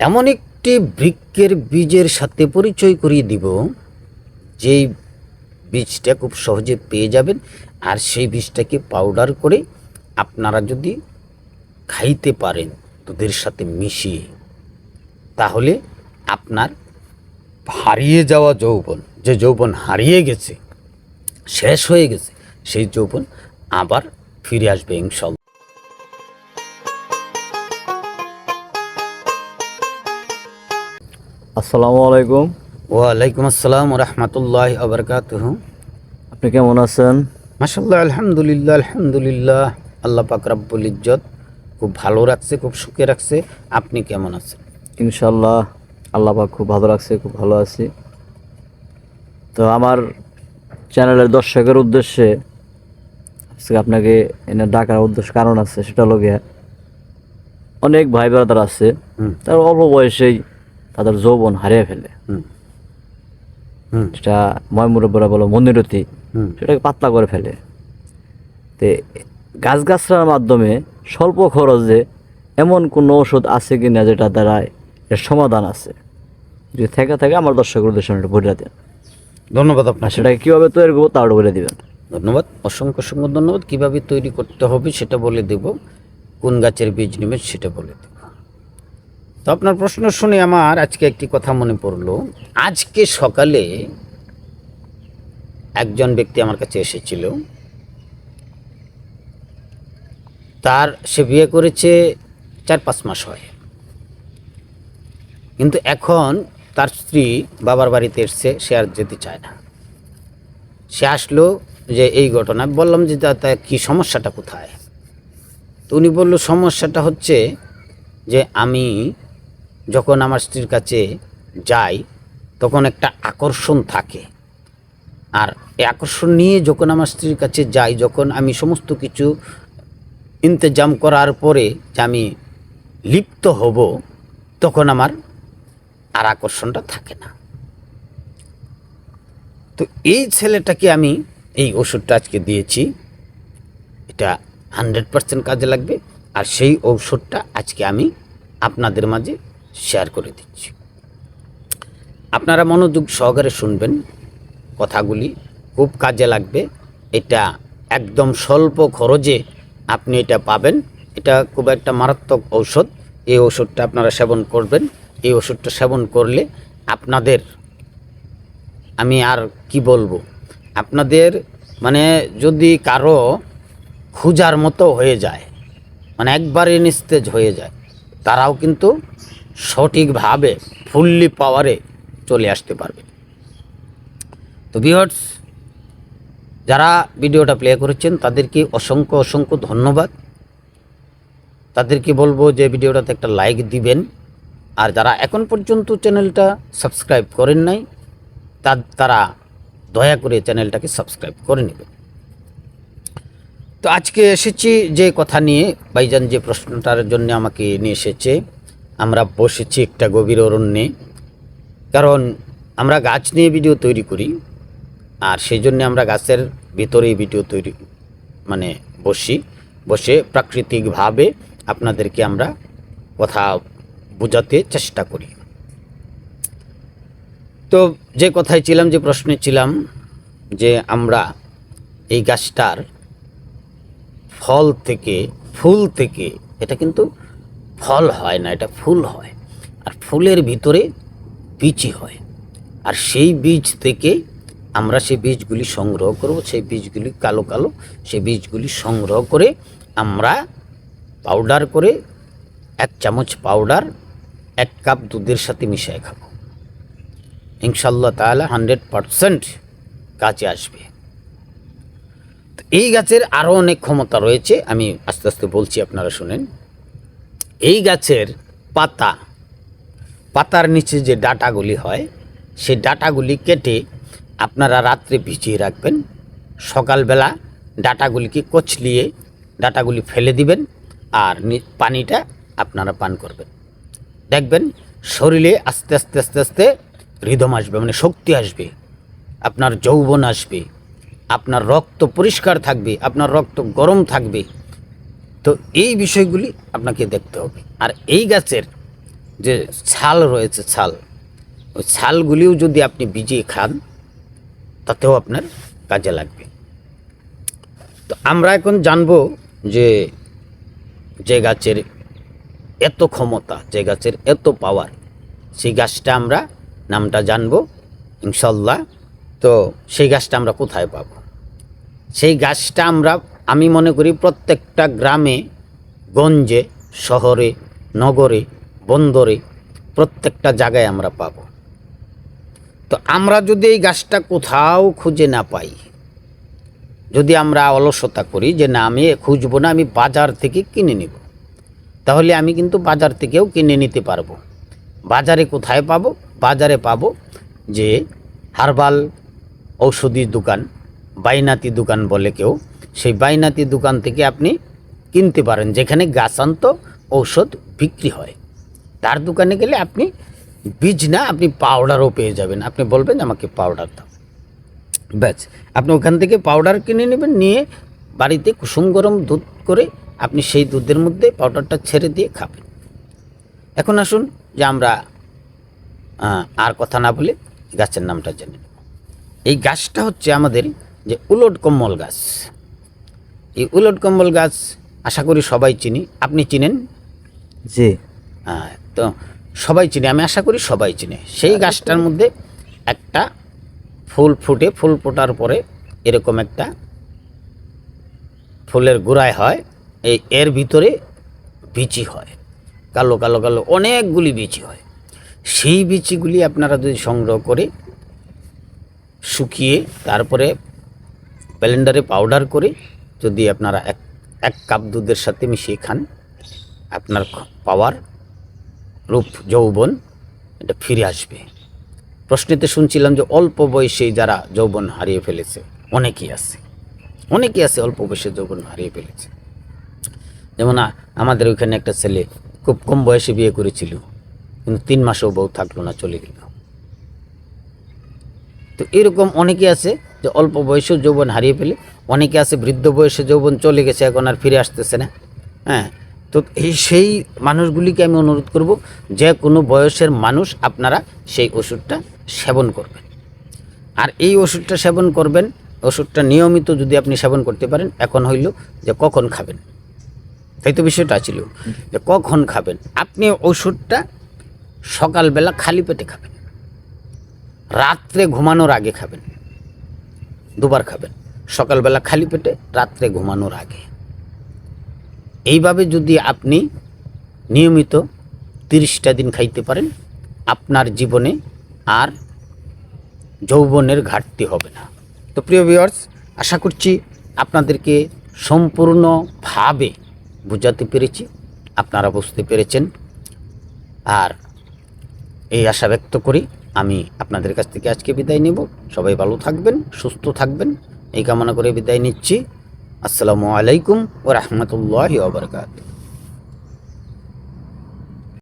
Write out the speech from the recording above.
এমন একটি বৃক্ষের বীজের সাথে পরিচয় করিয়ে দিব, যেই বীজটা খুব সহজে পেয়ে যাবেন, আর সেই বীজটাকে পাউডার করে আপনারা যদি খাইতে পারেন দুধের সাথে মিশিয়ে, তাহলে আপনার হারিয়ে যাওয়া যৌবন, যে যৌবন হারিয়ে গেছে, শেষ হয়ে গেছে, সেই যৌবন আবার ফিরে আসবে ইনশাল্লাহ। আসসালামু আলাইকুম। ওয়ালাইকুম আসসালাম রহমতুল্লাহ আবরকাতহ আপনি কেমন আছেন? মাসাল্লাহ আলহামদুলিল্লাহ আলহামদুলিল্লাহ। আল্লাহ পাক রাব্বুল ইজ্জত খুব ভালো রাখছে খুব সুখে রাখছে। আপনি কেমন আছেন? ইনশাল্লাহ আল্লাহ পাক খুব ভালো রাখছে খুব ভালো আছি। তো আমার চ্যানেলের দর্শকের উদ্দেশ্যে আজকে আপনাকে এনে ডাকার উদ্দেশ্য কারণ আছে সেটা হলো গিয়া অনেক ভাই ব্রাদার আছে। তারা অল্প বয়সেই তাদের যৌবন হারিয়ে ফেলে। সেটা ময়মুরব্বরা বলো মন্দিরতি হুম। সেটাকে পাতলা করে ফেলে। তে গাছগাছড়ার মাধ্যমে স্বল্প খরচে এমন কোনো ওষুধ আছে কি না যেটা দ্বারা এর সমাধান আছে? যদি থেকে থাকে আমার দর্শকের উদ্দেশ্যে এটা বলে দেন। ধন্যবাদ আপনার সেটাকে কীভাবে তৈরি করব তাও বলে দিবেন। ধন্যবাদ। অসংখ্য অসংখ্য ধন্যবাদ। কীভাবে তৈরি করতে হবে সেটা বলে দেব। কোন গাছের বীজ নেবেন সেটা বলে দেব। তো আপনার প্রশ্ন শুনে আমার আজকে একটি কথা মনে পড়ল। আজকে সকালে একজন ব্যক্তি আমার কাছে এসেছিল। তার সে বিয়ে করেছে চার পাঁচ মাস হয়। কিন্তু এখন তার স্ত্রী বাবার বাড়িতে এসছে, সে আর যেতে চায় না। সে আসলো যে এই ঘটনা, বললাম যে তা কী সমস্যাটা কোথায়? তো উনি বলল, সমস্যাটা হচ্ছে যে আমি যখন আমার স্ত্রীর কাছে যাই, তখন একটা আকর্ষণ থাকে। আর এই আকর্ষণ নিয়ে যখন আমার স্ত্রীর কাছে যাই, যখন আমি সমস্ত কিছু ইন্তজাম করার পরে যে আমি লিপ্ত হব, তখন আমার আর আকর্ষণটা থাকে না। তো এই ছেলেটাকে আমি এই ওষুধটা আজকে দিয়েছি। এটা হান্ড্রেড পার্সেন্ট কাজে লাগবে। আর সেই ঔষধটা আজকে আমি আপনাদের মাঝে শেয়ার করে দিচ্ছি। আপনারা মনোযোগ সহকারে শুনবেন, কথাগুলি খুব কাজে লাগবে। এটা একদম স্বল্প খরচে আপনি এটা পাবেন। এটা খুব একটা মারাত্মক ঔষধ। এই ওষুধটা আপনারা সেবন করবেন। এই ওষুধটা সেবন করলে আপনাদের, আমি আর কি বলব, আপনাদের মানে যদি কারও খুঁজার মতো হয়ে যায় মানে একবারে নিস্তেজ হয়ে যায়, তারাও কিন্তু সঠিকভাবে ফুললি পাওয়ারে চলে আসতে পারবে। তো বিহর্স যারা ভিডিওটা প্লে করেছেন, তাদেরকে অসংখ্য অসংখ্য ধন্যবাদ। তাদেরকে বলব যে ভিডিওটাতে একটা লাইক দিবেন। আর যারা এখন পর্যন্ত চ্যানেলটা সাবস্ক্রাইব করেন নাই, তা, তারা দয়া করে চ্যানেলটাকে সাবস্ক্রাইব করে নেবেন। তো আজকে এসেছি যে কথা নিয়ে, ভাইজান যে প্রশ্নটার জন্য আমাকে নিয়ে এসেছে আমরা বসেছি একটা গভীর অরণ্যে। কারণ আমরা গাছ নিয়ে ভিডিও তৈরি করি, আর সেই জন্য আমরা গাছের ভিতরেই ভিডিও তৈরি মানে বসি। বসে প্রাকৃতিকভাবে আপনাদেরকে আমরা কথা বোঝাতে চেষ্টা করি। তো যে কথায় ছিলাম, যে প্রশ্নে ছিলাম, যে আমরা এই গাছটার ফল থেকে, ফুল থেকে, এটা কিন্তু ফল হয় না, এটা ফুল হয়। আর ফুলের ভিতরে বীজই হয়। আর সেই বীজ থেকে আমরা সেই বীজগুলি সংগ্রহ করব, সেই বীজগুলি কালো কালো, সেই বীজগুলি সংগ্রহ করে আমরা পাউডার করে এক চামচ পাউডার এক কাপ দুধের সাথে মিশিয়ে খাব। ইনশাল্লাহ তাহলে হান্ড্রেড পারসেন্ট কাছে আসবে। তো এই গাছের আরও অনেক ক্ষমতা রয়েছে, আমি আস্তে আস্তে বলছি, আপনারা শুনেন। এই গাছের পাতা, পাতার নিচে যে ডাটাগুলি হয়, সেই ডাটাগুলি কেটে আপনারা রাত্রে ভিজিয়ে রাখবেন। সকালবেলা ডাটাগুলিকে কচলিয়ে ডাটাগুলি ফেলে দিবেন আর পানিটা আপনারা পান করবেন। দেখবেন শরীরে আস্তে আস্তে আস্তে আস্তে রিদম আসবে মানে শক্তি আসবে, আপনার যৌবন আসবে, আপনার রক্ত পরিষ্কার থাকবে, আপনার রক্ত গরম থাকবে তো এই বিষয়গুলি আপনাকে দেখতে হবে। আর এই গাছের যে ছাল রয়েছে, ছাল, ওই ছালগুলিও যদি আপনি ভিজিয়ে খান, তাতেও আপনার কাজে লাগবে। তো আমরা এখন জানব যে যে গাছের এত ক্ষমতা, যে গাছের এত পাওয়ার সেই গাছটা আমরা নামটা জানব ইনশাল্লাহ তো সেই গাছটা আমরা কোথায় পাবো? সেই গাছটা আমরা আমি মনে করি প্রত্যেকটা গ্রামে, গঞ্জে, শহরে, নগরে, বন্দরে প্রত্যেকটা জায়গায় আমরা পাব। তো আমরা যদি এই গাছটা কোথাও খুঁজে না পাই, যদি আমরা অলসতা করি যে না, আমি খুঁজবো না, আমি বাজার থেকে কিনে নেব, তাহলে আমি কিন্তু বাজার থেকেও কিনে নিতে পারব। বাজারে কোথায় পাবো? বাজারে পাবো যে হার্বাল ঔষধি দোকান, বাইনাতি দোকান বলে কেউ সেই বাইনাতি দোকান থেকে আপনি কিনতে পারেন, যেখানে গাছান্ত ঔষধ বিক্রি হয়। তার দোকানে গেলে আপনি বীজ না আপনি পাউডারও পেয়ে যাবেন। আপনি বলবেন, আমাকে পাউডার দাও। ব্যাস, আপনি ওখান থেকে পাউডার কিনে নেবেন, নিয়ে বাড়িতে কুসুম গরম দুধ করে আপনি সেই দুধের মধ্যে পাউডারটা ছেড়ে দিয়ে খাবেন। এখন আসুন যে আমরা আর কথা না বলে গাছের নামটা জেনে নেব। এই গাছটা হচ্ছে আমাদের যে উলট কম্বল গাছ। এই উলট কম্বল গাছ আশা করি সবাই চিনি। আপনি চিনেন? জি। হ্যাঁ, তো সবাই চিনে আমি আশা করি সবাই চিনে। সেই গাছটার মধ্যে একটা ফুল ফুটে ফুল ফোটার পরে এরকম একটা ফুলের গোড়ায় হয় এই এর ভিতরে বিচি হয় কালো কালো কালো অনেকগুলি বিচি হয়। সেই বিচিগুলি আপনারা যদি সংগ্রহ করে শুকিয়ে তারপরে ব্লেন্ডারে পাউডার করে যদি আপনারা এক এক কাপ দুধের সাথে মিশিয়ে খান, আপনার পাওয়ার রূপ যৌবন এটা ফিরে আসবে। প্রশ্নেতে শুনছিলাম যে অল্প বয়সেই যারা যৌবন হারিয়ে ফেলেছে, অনেকেই আছে অনেকেই আছে অল্প বয়সে যৌবন হারিয়ে ফেলেছে। যেমন আমাদের ওইখানে একটা ছেলে খুব কম বয়সে বিয়ে করেছিল, কিন্তু তিন মাসেও বউ থাকল না, চলে গেল। তো এরকম অনেকে আছে যে অল্প বয়সেও যৌবন হারিয়ে ফেলে অনেকে আছে, বৃদ্ধ বয়সে যৌবন চলে গেছে, এখন আর ফিরে আসতেছে না। হ্যাঁ তো এই সেই মানুষগুলিকে আমি অনুরোধ করব, যে কোনো বয়সের মানুষ আপনারা সেই ওষুধটা সেবন করবেন। আর এই ওষুধটা সেবন করবেন, ওষুধটা নিয়মিত যদি আপনি সেবন করতে পারেন, এখন হইল যে কখন খাবেন। তাই তো বিষয়টা ছিল, যে কখন খাবেন। আপনি ওষুধটা সকালবেলা খালি পেটে খাবেন, রাত্রে ঘুমানোর আগে খাবেন, দুবার খাবেন। সকালবেলা খালি পেটে, রাত্রে ঘুমানোর আগে। এইভাবে যদি আপনি নিয়মিত তিরিশটা দিন খাইতে পারেন, আপনার জীবনে আর যৌবনের ঘাটতি হবে না। তো প্রিয় ভিউয়ার্স আশা করছি আপনাদেরকে সম্পূর্ণভাবে বোঝাতে পেরেছি, আপনারা বুঝতে পেরেছেন। আর এই আশা ব্যক্ত করি আমি আপনাদের কাছ থেকে আজকে বিদায় নেব। সবাই ভালো থাকবেন, সুস্থ থাকবেন। এই কামনা করে বিদায় নিচ্ছি। আসসালামু আলাইকুম ও রহমতুল্লাহ ওবরকাত